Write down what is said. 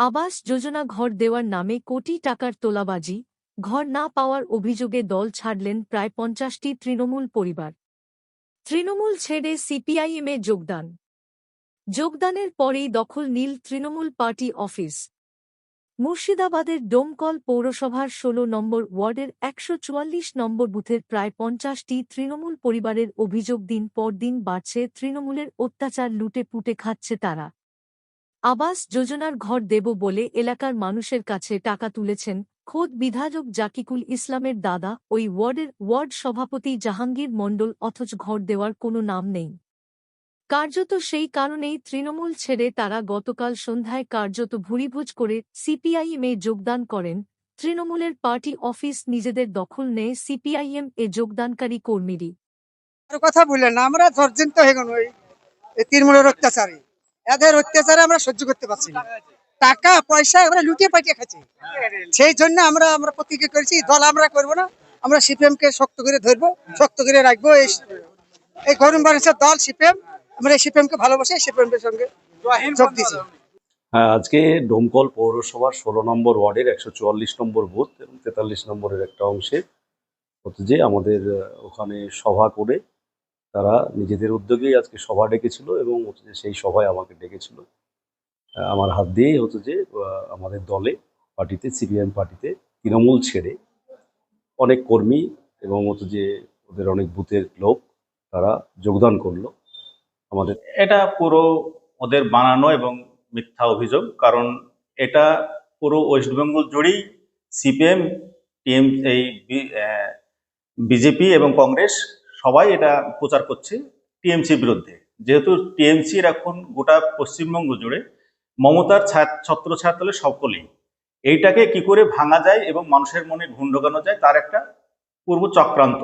আবাস যোজনা ঘর দেওয়ার নামে কোটি টাকার তোলাবাজি, ঘর না পাওয়ার অভিযোগে দল ছাড়লেন প্রায় পঞ্চাশটি তৃণমূল পরিবার। তৃণমূল ছেড়ে সিপিআইএমে যোগদান। যোগদানের পরেই দখল নীল তৃণমূল পার্টি অফিস। মুর্শিদাবাদের ডোমকল পৌরসভার ষোলো নম্বর ওয়ার্ডের একশো চুয়াল্লিশ নম্বর বুথের প্রায় পঞ্চাশটি তৃণমূল পরিবারের অভিযোগ দিন পর দিন বাড়ছে, তৃণমূলের অত্যাচার লুটে পুটে খাচ্ছে তারা। আবাস যোজনার ঘর দেব বলে এলাকার মানুষের কাছে টাকা তুলেছেন খোদ বিধায়ক জাকিকুল ইসলামের দাদা, ওই ওয়ার্ডের ওয়ার্ড সভাপতি জাহাঙ্গীর মণ্ডল, অথচ ঘর দেওয়ার কোনো নাম নেই। কার্যত সেই কারণেই তৃণমূল ছেড়ে তারা গতকাল সন্ধ্যায় কার্যত ভুরিভোজ করে সিপিআইএমে যোগদান করেন। তৃণমূলের পার্টি অফিস নিজেদের দখল নেয় সিপিআইএম এ যোগদানকারী কর্মীরই। কথা বললেন আমরা ধর্জিন্ত হয়ে গেল তৃণমূলের অত্যাচারে। এদের অত্যাচারে আমরা সহ্য করতে পারছি না। টাকা, পয়সা আমরা লুটিয়ে পাটিয়ে খাচ্ছি। সেই জন্য আমরা আমরা প্রতিজ্ঞা করেছি, দল আমরা করব না। আমরা সিপিএম কে শক্ত করে ধরবো, শক্ত করে রাখব। এই এই গরম বাড়ির দল সিপিএম, আমরা এই সিপিএম কে ভালোবাসি সিপিএম এর সঙ্গে যোগ দিয়েছি। হ্যাঁ আজকে ডোমকল পৌরসভার ষোলো নম্বর ওয়ার্ডের একশো চুয়াল্লিশ নম্বর বুথ এবং তেতাল্লিশ নম্বরের একটা অংশে হচ্ছে যে আমাদের ওখানে সভা করে তারা নিজেদের উদ্যোগেই আজকে সভা ডেকেছিল এবং হচ্ছে যে সেই সভায় আমাকে ডেকেছিল। আমার হাত দিয়েই হচ্ছে যে আমাদের দলে পার্টিতে, সিপিএম পার্টিতে তৃণমূল ছেড়ে অনেক কর্মী এবং হচ্ছে যে ওদের অনেক বুথের লোক তারা যোগদান করল। আমাদের এটা পুরো ওদের বানানো এবং মিথ্যা অভিযোগ, কারণ এটা পুরো ওয়েস্ট বেঙ্গল জুড়েই সিপিএম, টিএম, এই বিজেপি এবং কংগ্রেস সবাই এটা প্রচার করছে টিএমসির বিরুদ্ধে। যেহেতু টিএমসির এখন গোটা পশ্চিমবঙ্গ জুড়ে মমতার ছাত্র ছত্র ছায়াতলে সকলেই। এইটাকে কি করে ভাঙা যায় এবং মানুষের মনে ঘুণ ঢোকানো যায়, তার একটা পূর্ব চক্রান্ত